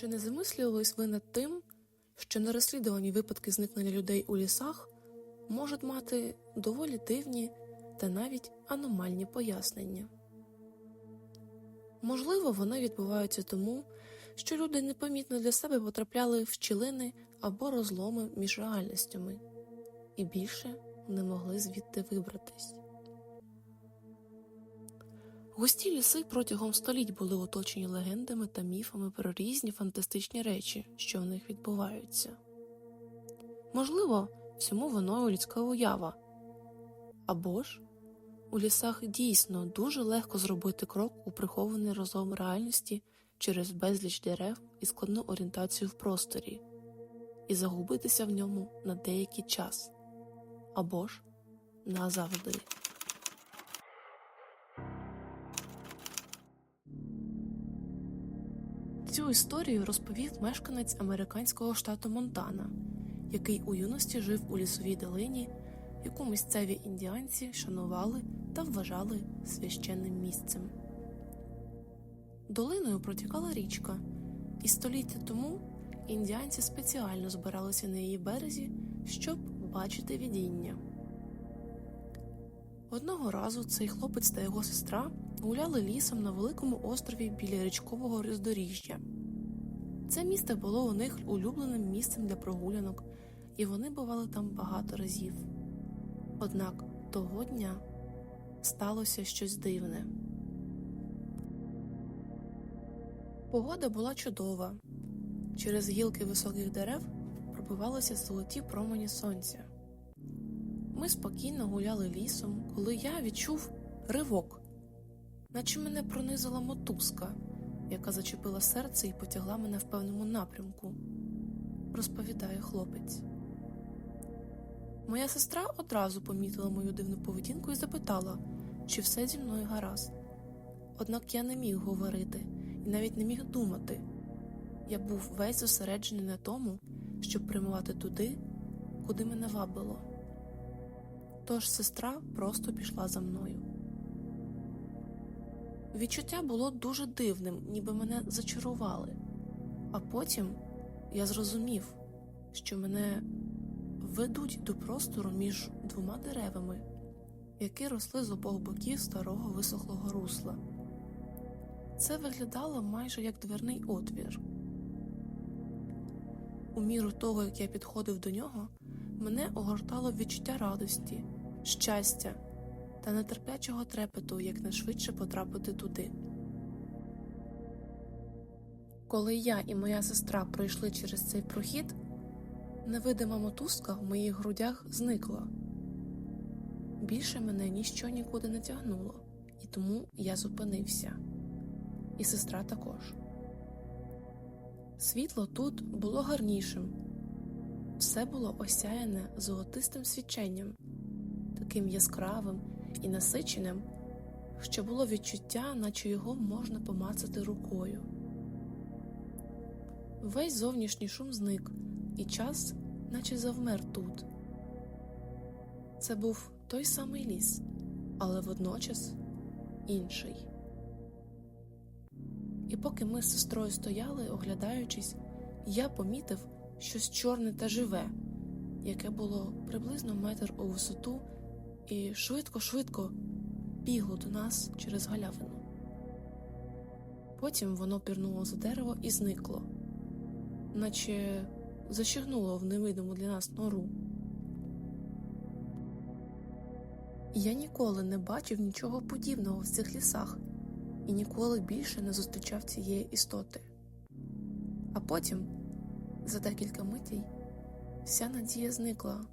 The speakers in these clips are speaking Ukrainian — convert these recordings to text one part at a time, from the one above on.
Чи не замислювались ви над тим, що нерозслідувані випадки зникнення людей у лісах можуть мати доволі дивні та навіть аномальні пояснення? Можливо, вони відбуваються тому, що люди непомітно для себе потрапляли в щілини або розломи між реальностями і більше не могли звідти вибратись. Густі ліси протягом століть були оточені легендами та міфами про різні фантастичні речі, що в них відбуваються. Можливо, всьому виною людська уява. Або ж у лісах дійсно дуже легко зробити крок у прихований розлом реальності через безліч дерев і складну орієнтацію в просторі, і загубитися в ньому на деякий час, або ж назавжди. Цю історію розповів мешканець американського штату Монтана, який у юності жив у лісовій долині, яку місцеві індіанці шанували та вважали священним місцем. Долиною протікала річка, і століття тому індіанці спеціально збиралися на її березі, щоб бачити видіння. Одного разу цей хлопець та його сестра гуляли лісом на великому острові біля річкового роздоріжжя. Це місце було у них улюбленим місцем для прогулянок, і вони бували там багато разів. Однак того дня сталося щось дивне. Погода була чудова. Через гілки високих дерев пробивалися золоті промені сонця. Ми спокійно гуляли лісом, коли я відчув ривок, наче мене пронизила мотузка, яка зачепила серце і потягла мене в певному напрямку, розповідає хлопець. Моя сестра одразу помітила мою дивну поведінку і запитала, чи все зі мною гаразд. Однак я не міг говорити і навіть не міг думати. Я був весь зосереджений на тому, щоб прямувати туди, куди мене вабило. Тож сестра просто пішла за мною. Відчуття було дуже дивним, ніби мене зачарували, а потім я зрозумів, що мене ведуть до простору між двома деревами, які росли з обох боків старого висохлого русла. Це виглядало майже як дверний отвір. У міру того, як я підходив до нього, мене огортало відчуття радості, щастя та нетерплячого трепету якнайшвидше потрапити туди. Коли я і моя сестра пройшли через цей прохід, невидима мотузка в моїх грудях зникла. Більше мене ніщо нікуди не тягнуло, і тому я зупинився, і сестра також. Світло тут було гарнішим, все було осяяне золотистим свіченням, таким яскравим і насиченим, що було відчуття, наче його можна помацати рукою. Весь зовнішній шум зник, і час, наче завмер тут. Це був той самий ліс, але водночас інший. І поки ми з сестрою стояли, оглядаючись, я помітив щось чорне та живе, яке було приблизно метр у висоту, і швидко-швидко бігло до нас через галявину. Потім воно пірнуло за дерево і зникло, наче защигнуло в невидиму для нас нору. Я ніколи не бачив нічого подібного в цих лісах і ніколи більше не зустрічав цієї істоти. А потім, за декілька митей, вся надія зникла,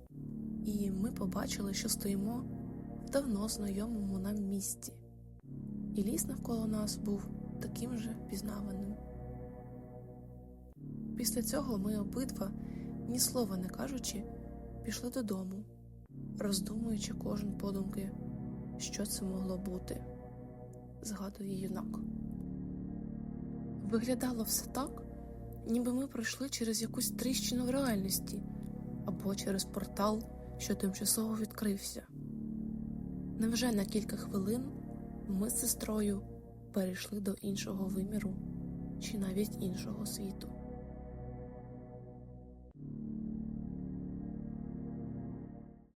і ми побачили, що стоїмо давно знайомому нам місці, і ліс навколо нас був таким же пізнаваним. Після цього ми обидва, ні слова не кажучи, пішли додому, роздумуючи кожен подумки, що це могло бути згадує юнак. Виглядало все так, ніби ми пройшли через якусь тріщину в реальності або через портал, що тимчасово відкрився. Невже на кілька хвилин ми з сестрою перейшли до іншого виміру чи навіть іншого світу.